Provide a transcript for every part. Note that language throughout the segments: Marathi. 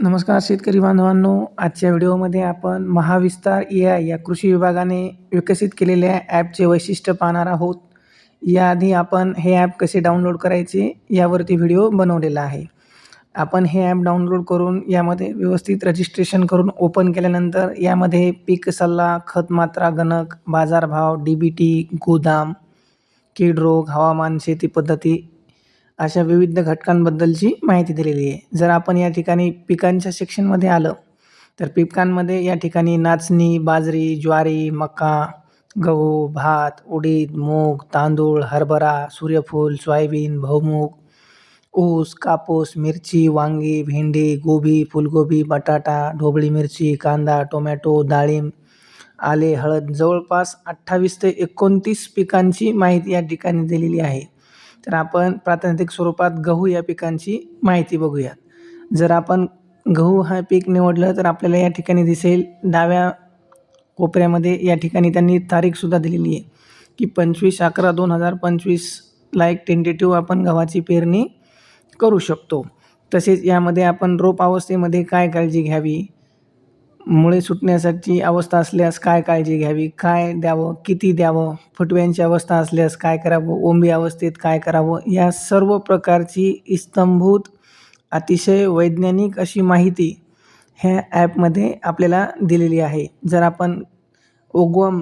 नमस्कार शेतकरी बांधवांनो आजच्या व्हिडिओमध्ये आपण महाविस्तार ए आय या कृषी विभागाने विकसित केलेल्या ॲपचे वैशिष्ट्य पाहणार आहोत. याआधी आपण हे ॲप कसे डाउनलोड करायचे यावरती व्हिडिओ बनवलेला आहे. आपण हे ॲप डाउनलोड करून यामध्ये व्यवस्थित रजिस्ट्रेशन करून ओपन केल्यानंतर यामध्ये पीक सल्ला खत मात्रा गणक बाजारभाव डी बी टी गोदाम कीड रोग हवामान शेती पद्धती अशा विविध घटकांबद्दलची माहिती दिलेली आहे. जर आपण या ठिकाणी पिकांच्या सेक्शनमध्ये आलं तर पिकांमध्ये या ठिकाणी नाचणी बाजरी ज्वारी मका गहू भात उडीद मूग तांदूळ हरभरा सूर्यफूल सोयाबीन बहुमूग ऊस कापूस मिरची वांगी भेंडी गोबी फुलगोबी बटाटा ढोबळी मिरची कांदा टोमॅटो डाळिंब आले हळद जवळपास अठ्ठावीस ते एकोणतीस पिकांची माहिती या ठिकाणी दिलेली आहे. तर आपण प्रातिनिधिक स्वरूपात गहू या पिकांची माहिती बघूयात. जर आपण गहू हा पीक निवडलं तर आपल्याला या ठिकाणी दिसेल डाव्या कोपऱ्यामध्ये या ठिकाणी त्यांनी तारीखसुद्धा दिलेली आहे की पंचवीस अकरा दोन हजार पंचवीसला एक टेंटेटिव्ह आपण गव्हाची पेरणी करू शकतो. तसेच यामध्ये आपण रोप अवस्थेमध्ये काय काळजी घ्यावी? मुळे सुटण्यासाठी अवस्था असल्यास काय काळजी घ्यावी? काय द्यावं? किती द्यावं? फुटव्यांची अवस्था असल्यास काय करावं? ओंबी अवस्थेत काय करावं? या सर्व प्रकारची इस्तंभूत अतिशय वैज्ञानिक अशी माहिती ह्या ॲपमध्ये आपल्याला दिलेली आहे. जर आपण ओगवम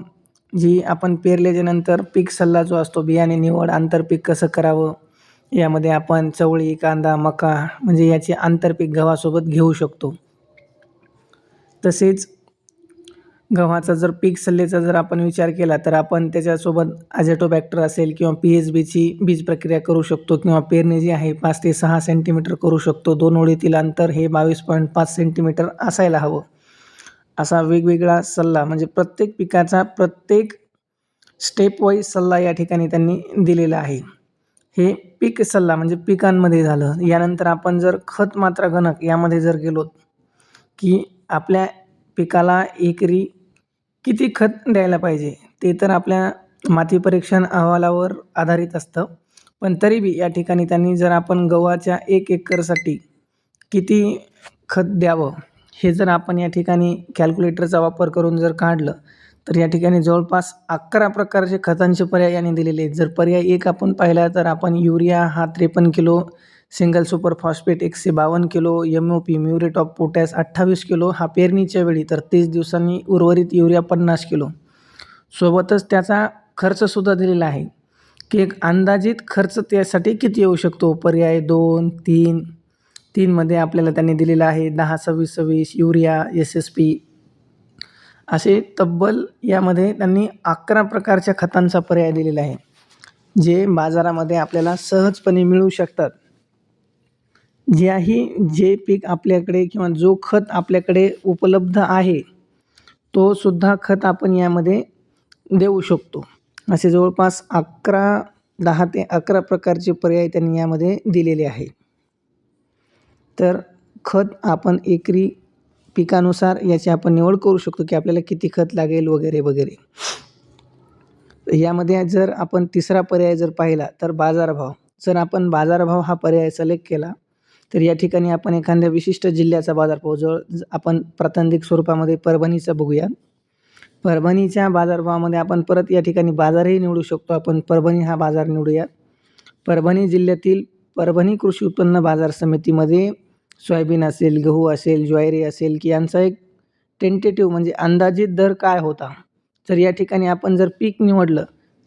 जी आपण पेरल्याच्यानंतर पीक सल्ला जो असतो बियाणे निवड आंतरपीक कसं करावं? यामध्ये आपण चवळी कांदा मका म्हणजे याचे आंतरपीक गव्हासोबत घेऊ शकतो. तसेच गव्हाचा जर पीक सल्लेचा जर आपण विचार केला तर आपण त्याच्यासोबत अझेटोबॅक्टर असेल किंवा पी एच बीची बीज प्रक्रिया करू शकतो किंवा पेरणी जी आहे पाच ते सहा सेंटीमीटर करू शकतो. दोन ओळीतील अंतर हे बावीस पॉईंट पाच सेंटीमीटर असायला हवं. असा वेगवेगळा सल्ला म्हणजे प्रत्येक पिकाचा प्रत्येक स्टेप वाईज सल्ला या ठिकाणी त्यांनी दिलेला आहे. हे पीक सल्ला म्हणजे पिकांमध्ये झालं. यानंतर आपण जर खत मात्रा गणक यामध्ये जर गेलो की आपल्या पिकाला एकरी किती खत द्यायला पाहिजे? ते तर आपल्या माती परीक्षण अहवालावर आधारित असतं. पण तरी बी या ठिकाणी त्यांनी जर आपण गव्हाच्या एक एकरसाठी किती खत द्यावं? हे जर आपण या ठिकाणी कॅल्क्युलेटरचा वापर करून जर काढलं तर या ठिकाणी जवळपास अकरा प्रकारचे खतांचे पर्याय यांनी दिलेले आहेत. जर पर्याय एक आपण पाहिला तर आपण युरिया हा त्रेपन्न किलो सिंगल सुपर फॉस्फेट एकशे बावन्न kilo M O P muriate of potash अठ्ठावीस किलो हा पेरणीच्या वेळी तर तीस दिवसांनी उर्वरित युरिया पन्नास किलो. सोबतच त्याचा खर्चसुद्धा दिलेला आहे. की एक अंदाजित खर्च त्यासाठी किती येऊ शकतो? पर्याय दोन तीन. तीनमध्ये आपल्याला त्यांनी दिलेला आहे दहा सव्वीस सव्वीस युरिया एस एस पी असे तब्बल यामध्ये त्यांनी अकरा प्रकारच्या खतांचा पर्याय दिलेला आहे जे बाजारामध्ये आपल्याला सहजपणे मिळू शकतात. ज्याही जे पीक आपल्याकडे किंवा जो खत आपल्याकडे उपलब्ध आहे तो सुद्धा खत आपण यामध्ये देऊ शकतो. असे जवळपास अकरा दहा ते अकरा प्रकारचे पर्याय त्यांनी यामध्ये दिलेले आहे. तर खत आपण एकरी पिकानुसार याची आपण निवड करू शकतो की आपल्याला किती खत लागेल वगैरे वगैरे. यामध्ये जर आपण तिसरा पर्याय जर पाहिला तर बाजारभाव. जर आपण बाजारभाव हा पर्याय सिलेक्ट केला तर या ठिकाणी आपण एखाद्या विशिष्ट जिल्ह्याचा बाजारभाव जवळ आपण प्रातिनिधिक स्वरूपामध्ये परभणीचा बघूया. परभणीच्या बाजारभावामध्ये आपण परत या ठिकाणी बाजारही निवडू शकतो. आपण परभणी हा बाजार निवडूया. परभणी जिल्ह्यातील परभणी कृषी उत्पन्न बाजार समितीमध्ये सोयाबीन असेल गहू असेल ज्वारी असेल की यांचा एक टेंटेटिव्ह म्हणजे अंदाजित दर काय होता? तर या ठिकाणी आपण जर पीक निवडलं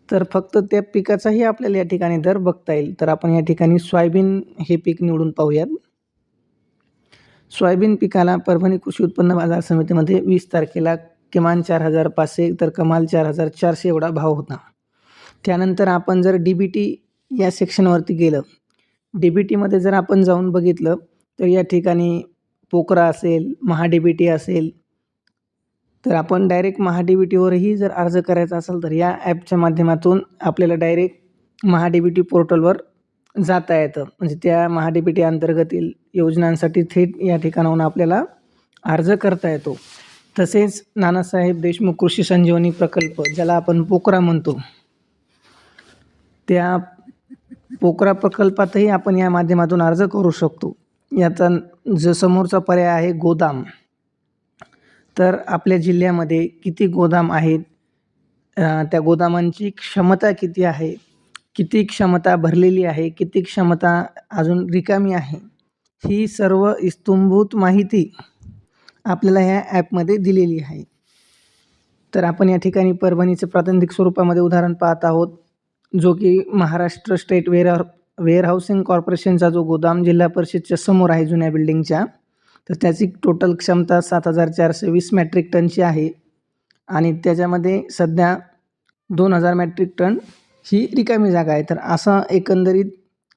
तर फक्त त्या पिकाचाही आपल्याला या ठिकाणी दर बघता येईल. तर आपण या ठिकाणी सोयाबीन हे पीक निवडून पाहूयात. सोयाबीन पिकाला परभणी कृषी उत्पन्न बाजार समितीमध्ये वीस तारखेला किमान चार हजार पाचशे तर कमाल चार हजार चारशे एवढा भाव होता. त्यानंतर आपण जर डी बी टी या सेक्शनवरती गेलं डी बी टीमध्ये जर आपण जाऊन बघितलं तर या ठिकाणी पोकरा असेल महाडी बी टी असेल तर आपण डायरेक्ट महा डी बी टीवरही जर अर्ज करायचा असेल तर या ॲपच्या माध्यमातून आपल्याला direct Maha D B T पोर्टलवर जाता येतं. म्हणजे त्या महा डी बी टी अंतर्गतील योजनांसाठी थेट या ठिकाणाहून आपल्याला अर्ज करता येतो. तसेच नानासाहेब देशमुख कृषी संजीवनी प्रकल्प ज्याला आपण पोकरा म्हणतो त्या पोकरा प्रकल्पातही आपण या माध्यमातून अर्ज करू शकतो. याचा जो समोरचा पर्याय आहे गोदाम. तर आपल्या जिल्ह्यामध्ये किती गोदाम आहेत? त्या गोदामांची क्षमता किती आहे? किती क्षमता भरलेली आहे? किती क्षमता अजून रिकामी आहे? ही सर्व इस्तंभूत माहिती आपल्याला ह्या ॲपमध्ये दिलेली आहे. तर आपण या ठिकाणी परभणीचं प्रातिनिधिक स्वरूपामध्ये उदाहरण पाहत आहोत जो की Maharashtra state ware warehousing कॉर्पोरेशनचा जो गोदाम जिल्हा परिषदच्या समोर आहे जुन्या बिल्डिंगच्या. तर त्याची टोटल क्षमता सात हजार चारशे वीस मॅट्रिक टनची आहे. आणि त्याच्यामध्ये सध्या दोन हजार मॅट्रिक टन ही रिकामी जागा आहे. तर असं एकंदरीत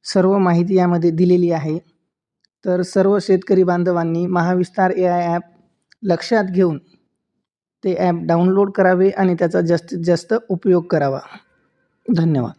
सर्व माहिती यामध्ये दिलेली आहे. तर सर्व शेतकरी बांधवांनी महाविस्तार ए आय ॲप लक्षात घेऊन ते ॲप डाउनलोड करावे आणि त्याचा जास्तीत जास्त उपयोग करावा. धन्यवाद.